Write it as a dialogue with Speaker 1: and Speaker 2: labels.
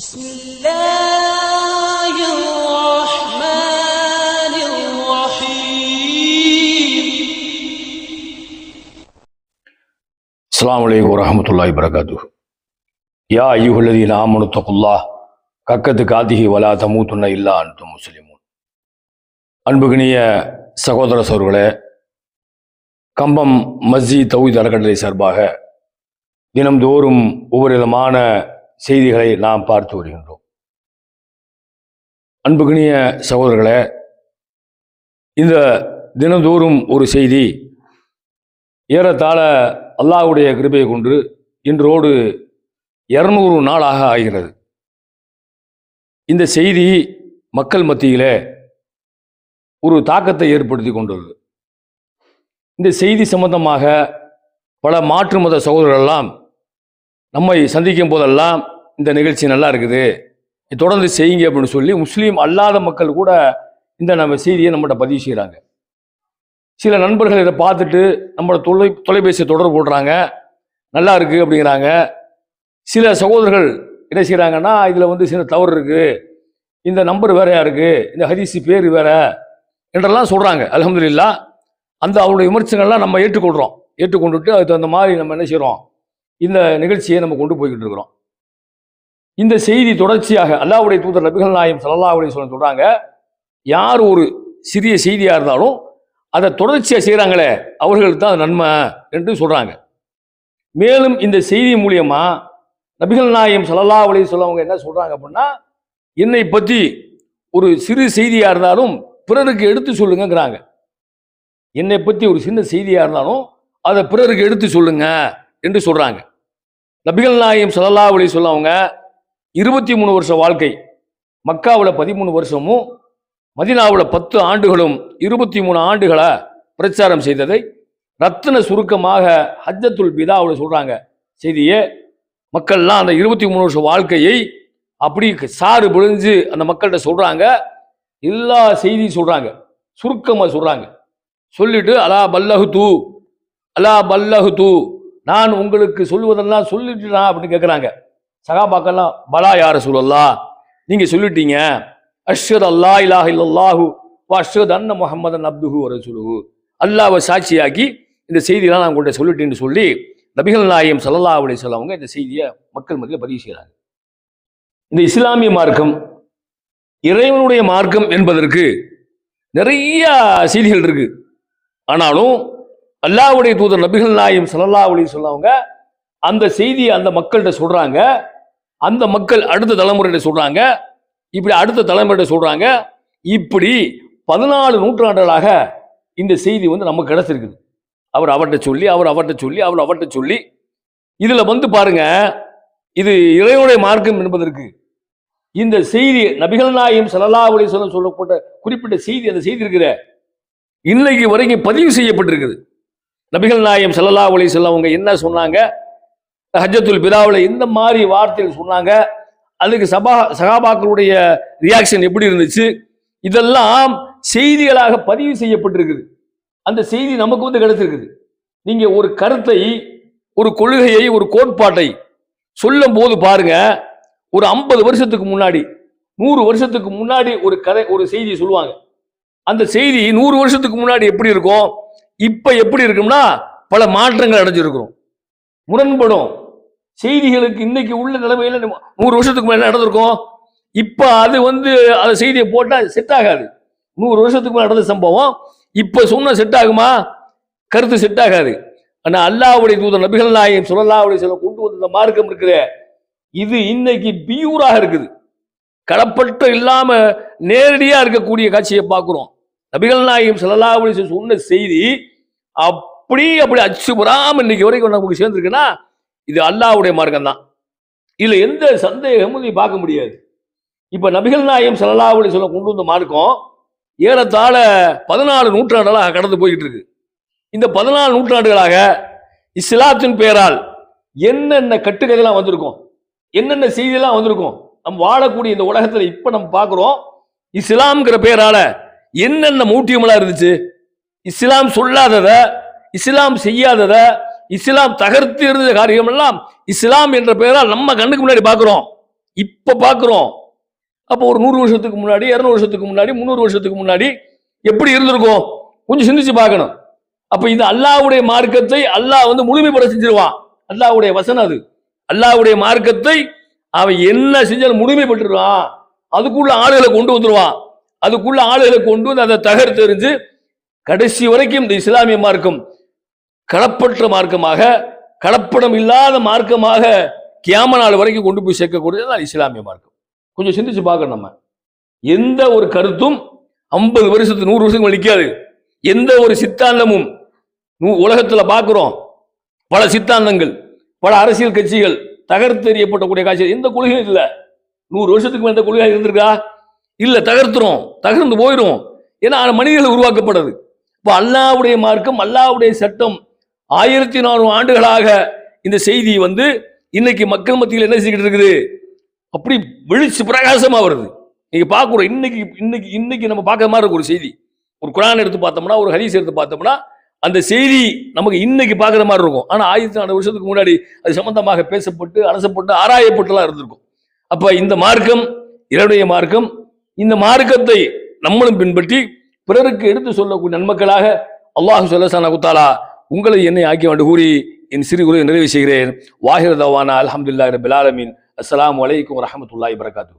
Speaker 1: بسم الله الرحمن الرحيم
Speaker 2: அஸ்ஸலாமு அலைக்கும் வரஹ்மத்துல்லாஹி வரகாத்து யா ஐயுஹல்லதீன ஆமனு தகுல்லாஹ் கக்கத்து காதிஹி வலா தமூத்துன்ன இல்லா அன்து முஸ்லிமூன் அன்புகினிய சகோதர சோர்களே கம்பம் மஸ்ஜித் தௌஹீத் அறக்கட்டளை சார்பாக தினம்தோறும் ஒவ்வொரு விதமான செய்திகளை நாம் பார்த்து வருகின்றோம். அன்புகினிய சகோதரர்களே இந்த தினந்தோறும் ஒரு செய்தி ஏறத்தாழ அல்லாஹுடைய கிருபையை கொண்டு இன்றோடு இரநூறு நாளாக ஆகிறது. இந்த செய்தி மக்கள் மத்தியில் ஒரு தாக்கத்தை ஏற்படுத்தி கொண்டுள்ளது. இந்த செய்தி சம்பந்தமாக பல மாற்று மத சகோதரர்கள்லாம் நம்மை சந்திக்கும் போதெல்லாம் இந்த நிகழ்ச்சி நல்லா இருக்குது. இதை தொடர்ந்து செய்யுங்க அப்படின்னு சொல்லி முஸ்லீம் அல்லாத மக்கள் கூட இந்த நம்ம செய்தியை நம்மகிட்ட பதிவு செய்கிறாங்க சில நண்பர்கள் இதை பார்த்துட்டு நம்மளோட தொலை தொலைபேசியை தொடர்பு கொள்றாங்க. நல்லா இருக்குது அப்படிங்கிறாங்க. சில சகோதரர்கள் என்ன செய்கிறாங்கன்னா இதில் வந்து சில தவறு இருக்குது இந்த நம்பர் வேறையா இருக்குது இந்த ஹரிசி பேர் வேற என்றெல்லாம் சொல்கிறாங்க அலமதுல்லா அந்த அவருடைய விமர்சனங்கள்லாம் நம்ம ஏற்றுக்கொள்கிறோம் ஏற்றுக்கொண்டுட்டு அதுக்கு தகுந்த மாதிரி நம்ம என்ன செய்கிறோம் இந்த நிகழ்ச்சியை நம்ம கொண்டு போய்கிட்டு இருக்கிறோம். இந்த செய்தி தொடர்ச்சியாக அல்லாவுடைய தூதர் நபிகள் நாயம் ஸல்லல்லாஹு அலைஹி சொல்கிறாங்க யார் ஒரு சிறிய செய்தியாக இருந்தாலும் அதை தொடர்ச்சியாக செய்கிறாங்களே அவர்களுக்கு தான் நன்மை என்று சொல்கிறாங்க மேலும் இந்த செய்தி மூலியமாக நபிகள் நாயம் சல்லா அலைஹி சொல்லவங்க என்ன சொல்கிறாங்க அப்படின்னா என்னை பற்றி ஒரு சிறு செய்தியாக இருந்தாலும் பிறருக்கு எடுத்து சொல்லுங்கிறாங்க என்னை பற்றி ஒரு சின்ன செய்தியாக இருந்தாலும் அதை பிறருக்கு எடுத்து சொல்லுங்க என்று சொல்கிறாங்க நபிகள் நாயம் சல்லா அலைஹி சொல்லவங்க இருபத்தி மூணு வருஷ வாழ்க்கை மக்காவில் பதிமூணு வருஷமும் மதினாவில் பத்து ஆண்டுகளும் இருபத்தி மூணு ஆண்டுகளை பிரச்சாரம் செய்ததை ரத்தின சுருக்கமாக ஹஜ்ஜத்துல் அவளை சொல்கிறாங்க செய்தியே மக்கள்லாம் அந்த இருபத்தி மூணு வருஷம் வாழ்க்கையை அப்படி சாறு பிழிஞ்சு அந்த மக்கள்கிட்ட சொல்கிறாங்க எல்லா செய்தியும் சொல்கிறாங்க சுருக்கமாக சொல்கிறாங்க சொல்லிட்டு அலா பல்லஹு தூ அலா பல்லஹு தூ நான் உங்களுக்கு சொல்லுவதெல்லாம் சொல்லிட்டுனா அப்படின்னு கேட்குறாங்க சகாபாக்கெல்லாம் பலா யார சொல்லல்லா நீங்க சொல்லிட்டீங்க அஷ்ரத் அல்லா இலாஹ இல்லாஹு அஷ்ரத் அஷ்ஹது அன்ன முகமதன் அப்துஹு வர ரசூலுஹு. அல்லாவை சாட்சியாக்கி இந்த செய்தியெல்லாம் நான் உங்கள்கிட்ட சொல்லிட்டேன்னு சொல்லி நபிகள் நாயம் சல்லா அலைஹி சொல்லவங்க இந்த செய்தியை மக்கள் மத்தியில் பதிவு செய்கிறாங்க இந்த இஸ்லாமிய மார்க்கம் இறைவனுடைய மார்க்கம் என்பதற்கு நிறைய செய்திகள் இருக்கு. ஆனாலும் அல்லாஹ்வுடைய தூதர் நபிகள் நாயம் சல்லா அலைஹி சொல்லவங்க அந்த செய்தியை அந்த மக்கள்கிட்ட சொல்கிறாங்க அந்த மக்கள் அடுத்த தலைமுறையிட்ட சொல்கிறாங்க இப்படி அடுத்த தலைமுறையிட்ட சொல்கிறாங்க இப்படி பதினாலு நூற்றாண்டுகளாக இந்த செய்தி வந்து நமக்கு கிடச்சிருக்குது. அவர் அவர்கிட்ட சொல்லி அவர் அவர்கிட்ட சொல்லி அவர் அவர்கிட்ட சொல்லி இதில் வந்து பாருங்க இது இறைவனுடைய மார்க்கம் என்பதற்கு இந்த செய்தி நபிகள் நாயம் சலல்லா அலிசலம் சொல்லப்பட்ட குறிப்பிட்ட செய்தி அந்த செய்தி இருக்கிற இன்னைக்கு வரைக்கும் பதிவு செய்யப்பட்டிருக்குது. நபிகள் நாயம் சல்லல்லா அலிசல்லாம் அவங்க என்ன சொன்னாங்க? ஹஜ்ஜத்துல் பிதாவில் இந்த மாதிரி வார்த்தைகள் சொன்னாங்க. அதுக்கு சபா சகாபாக்களுடைய ரியாக்ஷன் எப்படி இருந்துச்சு? இதெல்லாம் செய்திகளாக பதிவு செய்யப்பட்டிருக்குது. அந்த செய்தி நமக்கு வந்து கிடைச்சிருக்குது. நீங்க ஒரு கருத்தை ஒரு கொள்கையை ஒரு கோட்பாட்டை சொல்லும் போது பாருங்க. ஒரு ஐம்பது வருஷத்துக்கு முன்னாடி நூறு வருஷத்துக்கு முன்னாடி ஒரு கதை ஒரு செய்தி சொல்லுவாங்க. அந்த செய்தி நூறு வருஷத்துக்கு முன்னாடி எப்படி இருக்கும்? இப்ப எப்படி இருக்கும்னா பல மாற்றங்கள் அடைஞ்சிருக்கிறோம். முரண்படும். செய்திகளுக்கு இன்னைக்கு உள்ள நிலைமையில நம்ம நூறு வருஷத்துக்கு மேலே நடந்திருக்கும்? இப்போ அது வந்து அந்த செய்தியை போட்டால் செட் ஆகாது. நூறு வருஷத்துக்கு மேலே நடந்த சம்பவம் இப்போ சொன்ன செட் ஆகுமா? கருத்து செட் ஆகாது. ஆனால் அல்லாவுடைய தூதர் நபிகள் நாயம் சொல்லல்லாவுடைய சில கொண்டு வந்த இந்த மார்க்கம் இருக்குது இது இன்னைக்கு பியூராக இருக்குது. கலப்பற்ற இல்லாம நேரடியாக இருக்கக்கூடிய காட்சியை பார்க்குறோம். நபிகள் நாயம் சொல்லல்லாவுடைய சொன்ன செய்தி அப்படி அப்படி அச்சுபுறாம இன்னைக்கு வரைக்கும் நமக்கு சேர்ந்துருக்குன்னா இது அல்லாவுடைய மார்க்கம் தான் இதுல எந்த சந்தேகமும் நீ பார்க்க முடியாது. இப்ப நபிகள் நாயம் ஸல்லல்லாஹு சொல்ல கொண்டு வந்த மார்க்கம் ஏறத்தாழ பதினாலு நூற்றாண்டுகளாக கடந்து போய்கிட்டு இருக்கு. இந்த பதினாலு நூற்றாண்டுகளாக இஸ்லாத்தின் பெயரால் என்னென்ன கட்டுக்கதைலாம் வந்திருக்கும் என்னென்ன செய்தியெல்லாம் வந்திருக்கும் நம்ம வாழக்கூடிய இந்த உலகத்தில் இப்போ நம்ம பார்க்குறோம் இஸ்லாம்ங்கிற பெயரால என்னென்ன மூட்டியமெல்லாம் இருந்துச்சு இஸ்லாம் சொல்லாததை இஸ்லாம் செய்யாதத இஸ்லாம் தகர்த்து இருந்த காரியம் எல்லாம் இஸ்லாம் என்ற பெயரால் நம்ம கண்ணுக்கு முன்னாடி பார்க்குறோம். இப்போ பார்க்குறோம். அப்போ ஒரு நூறு வருஷத்துக்கு முன்னாடி இரநூறு வருஷத்துக்கு முன்னாடி முந்நூறு வருஷத்துக்கு முன்னாடி எப்படி இருந்திருக்கும்? கொஞ்சம் சிந்திச்சு பார்க்கணும். அப்போ இது அல்லாஹ்வுடைய மார்க்கத்தை அல்லாஹ் வந்து முழுமைப்பட செஞ்சிருவான். அல்லாவுடைய வசனம் அது. அல்லாஹ்வுடைய மார்க்கத்தை அவன் என்ன செஞ்சாலும் முழுமைப்பட்டுருவான். அதுக்குள்ள ஆளுகளை கொண்டு வந்துருவான். அதுக்குள்ள ஆளுகளை கொண்டு வந்து அதை தகர்த்தெறிஞ்சு கடைசி வரைக்கும் இந்த இஸ்லாமிய மார்க்கம் களப்பற்ற மார்க்கமாக கலப்படம் இல்லாத மார்க்கமாக கியாம நாள் வரைக்கும் கொண்டு போய் சேர்க்கக்கூடியது இஸ்லாமிய மார்க்கம். கொஞ்சம் சிந்திச்சு பார்க்கணும் நம்ம. எந்த ஒரு கருத்தும் ஐம்பது வருஷத்துக்கு நூறு வருஷத்துக்கு நிற்காது எந்த ஒரு சித்தாந்தமும் நூ- பார்க்குறோம். பல சித்தாந்தங்கள் பல அரசியல் கட்சிகள் தகர்த்தெறியப்படக்கூடிய காட்சி. எந்த கொள்கையும் இல்லை. நூறு வருஷத்துக்கு மேல எந்த கொள்கை இருந்திருக்கா? இல்லை தகர்த்துரும் தகர்ந்து போயிடும் ஏன்னா மனிதர்கள் உருவாக்கப்படுது இப்போ அல்லாவுடைய மார்க்கம் அல்லாவுடைய சட்டம் ஆயிரத்தி நானூறு ஆண்டுகளாக இந்த செய்தி வந்து இன்னைக்கு மக்கள் மத்தியில் என்ன செஞ்சுக்கிட்டு இருக்குது? அப்படி வெளிச்சு பிரகாசமாக வருது. நீங்க பார்க்குறோம் இன்னைக்கு இன்னைக்கு இன்னைக்கு நம்ம பார்க்குற மாதிரி இருக்கு ஒரு செய்தி. ஒரு குரான் எடுத்து பார்த்தோம்னா ஒரு ஹரிஸ் எடுத்து பார்த்தோம்னா அந்த செய்தி நமக்கு இன்னைக்கு பார்க்குற மாதிரி இருக்கும். ஆனால் ஆயிரத்தி நானூறு வருஷத்துக்கு முன்னாடி அது சம்பந்தமாக பேசப்பட்டு அரசப்பட்டு ஆராயப்பட்டுலாம் இருந்திருக்கும். அப்போ இந்த மார்க்கம் இரவுடைய மார்க்கம் இந்த மார்க்கத்தை நம்மளும் பின்பற்றி பிறருக்கு எடுத்து சொல்லக்கூடிய நன்மக்களாக அல்லாஹு சொல்லசான குத்தாலா உங்களை என்னை ஆக்கி வந்து கூறி என் சிறு குரு நிறைவு செய்கிறேன். வாஹிரதவானா அலமதுல்லா அல்ஹம்துலில்லாஹி அஸ்லாம் ஆலமீன். அஸ்ஸலாமு அலைக்கும் வரகாத்து